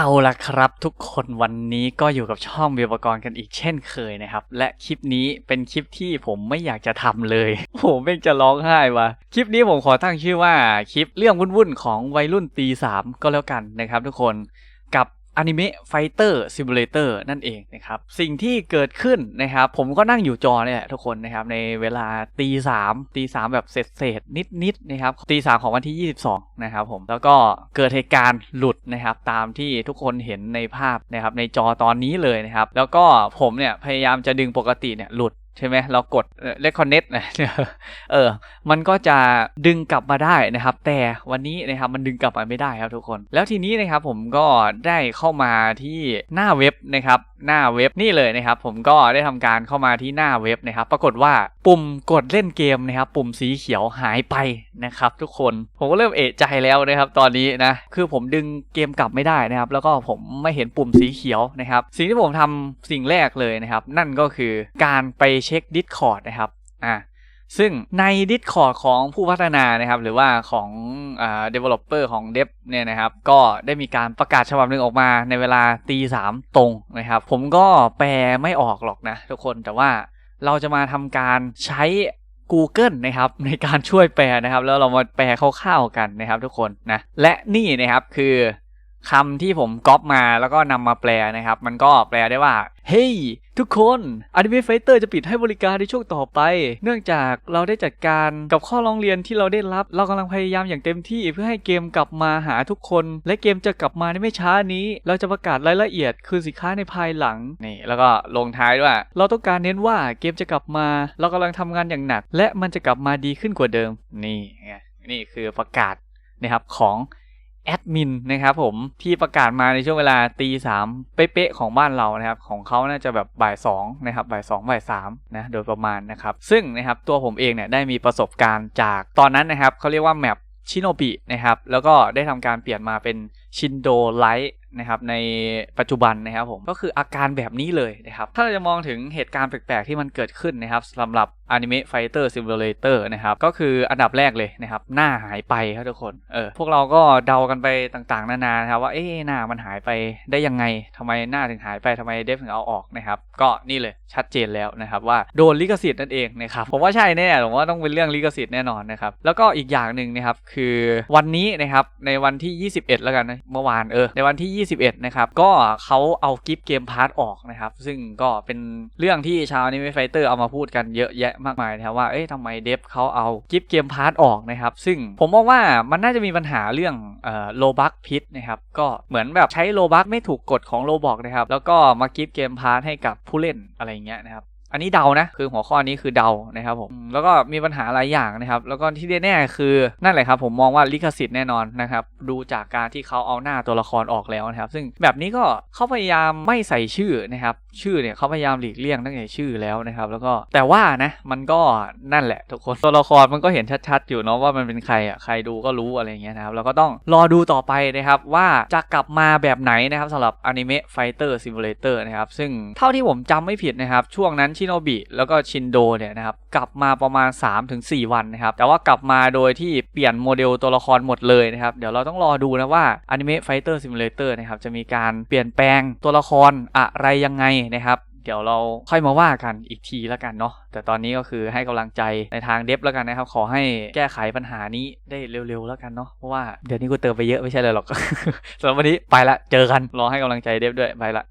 เอาละครับทุกคนวันนี้ก็อยู่กับช่องเบียร์ปกรณ์กันอีกเช่นเคยนะครับ และคลิปนี้เป็นคลิปที่ผมไม่อยากจะทำเลยผมไม่งจะร้องไห้วะคลิปนี้ผมขอตั้งชื่อว่าคลิปเรื่องวุ่นๆของวัยรุ่นตีสามก็แล้วกันนะครับทุกคนกับ อนิเมะไฟเตอร์ซิมูเลเตอร์นั่นเองนะครับ สิ่งที่เกิดขึ้นนะครับ ผมก็นั่งอยู่จอเนี่ยทุกคนนะครับ ในเวลาตีสามตีสามแบบเศษเศษนิดนิดๆนะครับตีสามของวันที่ 22 นะครับผมแล้วก็เกิดเหตุการณ์หลุดนะครับ ตามที่ทุกคนเห็นในภาพนะครับในจอตอนนี้เลยนะครับ แล้วก็ผมเนี่ยพยายามจะดึงปกติเนี่ยหลุด ใช่ไหมเรากดเลคคอนเน็ตนะเออ มันก็จะดึงกลับมาได้นะครับ แต่วันนี้นะครับมันดึงกลับมาไม่ได้ครับทุกคน แล้วทีนี้นะครับผมก็ได้เข้ามาที่หน้าเว็บนะครับหน้าเว็บนี่เลยนะครับ ผมก็ได้ทำการเข้ามาที่หน้าเว็บนะครับ ปรากฏว่าปุ่มกดเล่นเกมนะครับ ปุ่มสีเขียวหายไปนะครับ ทุกคนผมก็เริ่มเอะใจแล้วนะครับ ตอนนี้นะคือผมดึงเกมกลับไม่ได้นะครับ แล้วก็ผมไม่เห็นปุ่มสีเขียวนะครับ สิ่งที่ผมทำสิ่งแรกเลยนะครับ นั่นก็คือการไปเช็ค Discord นะครับอ่าซึ่งใน Discord ของผู้พัฒนานะครับหรือว่าของอ่า developer ของ dev เนี่ยนะครับก็ได้มีการประกาศฉบับหนึ่งออกมาในเวลาตีสามตรงนะครับ ผมก็แปลไม่ออกหรอกนะทุกคนแต่ว่าเราจะมาทำการใช้ Google นะครับในการช่วยแปลนะครับ แล้วเรามาแปลคร่าวๆกันนะครับทุกคนนะและนี่นะครับคือ คำที่ผมก๊อปมาแล้วก็นำมาแปลนะครับ มันก็แปลได้ว่า เฮ้ยทุกคน Anime Fighter จะปิดให้บริการในช่วงต่อไป เนื่องจากเราได้จัดการกับข้อร้องเรียนที่เราได้รับ เรากำลังพยายามอย่างเต็มที่เพื่อให้เกมกลับมาหาทุกคน และเกมจะกลับมาในไม่ช้านี้ เราจะประกาศรายละเอียดคืนสินค้าในภายหลังนี่แล้วก็ลงท้ายด้วยเราต้องการเน้นว่าเกมจะกลับมา เรากำลังทำงานอย่างหนัก และมันจะกลับมาดีขึ้นกว่าเดิม นี่ไงนี่คือประกาศนะครับของ แอดมินนะครับผมที่ประกาศมาในช่วงเวลาตีสามเป๊ะๆของบ้านเรานะครับของเขาน่าจะแบบบ่ายสองนะครับบ่ายสองบ่ายสามนะโดยประมาณนะครับซึ่งนะครับตัวผมเองเนี่ยได้มีประสบการณ์จากตอนนั้นนะครับเขาเรียกว่าแมปชิโนบินะครับแล้วก็ได้ทำการเปลี่ยนมาเป็นชินโดไลท์นะครับในปัจจุบันนะครับผมก็คืออาการแบบนี้เลยนะครับถ้าเราจะมองถึงเหตุการณ์แปลกๆที่มันเกิดขึ้นนะครับสำหรับ Anime Fighter Simulator นะครับ ก็คืออันดับแรกเลยนะครับ หน้าหายไปครับทุกคน เออ พวกเราก็เดากันไปต่างๆ นานานะครับว่า เอ๊ะหน้ามันหายไปได้ยังไงทำไมหน้าถึงหายไปทำไมเดฟถึงเอาออกนะครับ ก็นี่เลยชัดเจนแล้วนะครับว่าโดนลิขสิทธิ์นั่นเองนะครับ ผมว่าใช่แน่ผมว่าต้องเป็นเรื่องลิขสิทธิ์แน่นอนนะครับ แล้วก็อีกอย่างหนึ่งนะครับคือวันนี้นะครับในวันที่ 21 แล้วกันนะเมื่อวานเออในวันที่ 21 นะครับก็เขาเอากิฟต์เกมพาร์ทออกนะครับซึ่งก็เป็นเรื่องที่ชาวนิเมะไฟเตอร์เอามาพูดกันเยอะแยะมากมายนะครับว่าเอ๊ะทำไมเดฟเขาเอากิฟต์เกมพาร์ทออกนะครับ ซึ่งผมมองว่ามันน่าจะมีปัญหาเรื่องเอ่อโลบักพิษนะครับก็เหมือนแบบใช้โลบักไม่ถูกกฎของโลบอกนะครับแล้วก็มากิฟต์เกมพาร์ทให้กับผู้เล่นอะไรอย่างเงี้ยนะครับอันนี้เดานะคือหัวข้อนี้คือเดานะครับผมอืมแล้วก็มีปัญหาหลายอย่างนะครับ แล้วก็ที่แน่ๆคือนั่นแหละครับผมมองว่าลิขสิทธิ์แน่นอนนะครับดูจากการที่เขาเอาหน้าตัวละครออกแล้วนะครับ ซึ่งแบบนี้ก็เขาพยายามไม่ใส่ชื่อนะครับ ชื่อเนี่ยเขาพยายามหลีกเลี่ยงตั้งแต่ชื่อแล้วนะครับ แล้วก็แต่ว่านะมันก็นั่นแหละ ทุกคนตัวละครมันก็เห็นชัดๆ อยู่เนาะว่ามันเป็นใครอะใครดูก็รู้อะไรเงี้ยนะครับแล้วก็ต้องรอดูต่อไปนะครับว่าจะกลับมาแบบไหนนะครับสำหรับ Anime Fighter Simulator นะครับซึ่งเท่าที่ผมจำไม่ผิดนะครับช่วงนั้นชิโนบิแล้วก็ชินโดเนี่ยนะครับกลับมาประมาณ 3-4 วันนะครับแต่ว่ากลับมาโดยที่เปลี่ยนโมเดลตัวละครหมดเลยนะครับเดี๋ยวเราต้องรอดูนะว่า Anime Fighter Simulator นะครับจะมีการเปลี่ยนแปลงตัวละครอะไรยังไงนะครับ เดี๋ยวเราค่อยมาว่ากันอีกทีแล้วกันเนาะแต่ตอนนี้ก็คือให้กำลังใจในทางเดฟแล้วกันนะครับ ขอให้แก้ไขปัญหานี้ได้เร็วๆแล้วกันเนาะเพราะว่าเดี๋ยวนี้กูเติมไปเยอะไม่ใช่เลยหรอกสำหรับวันนี้ไปละเจอกันรอให้กำลังใจเดฟด้วยไปละ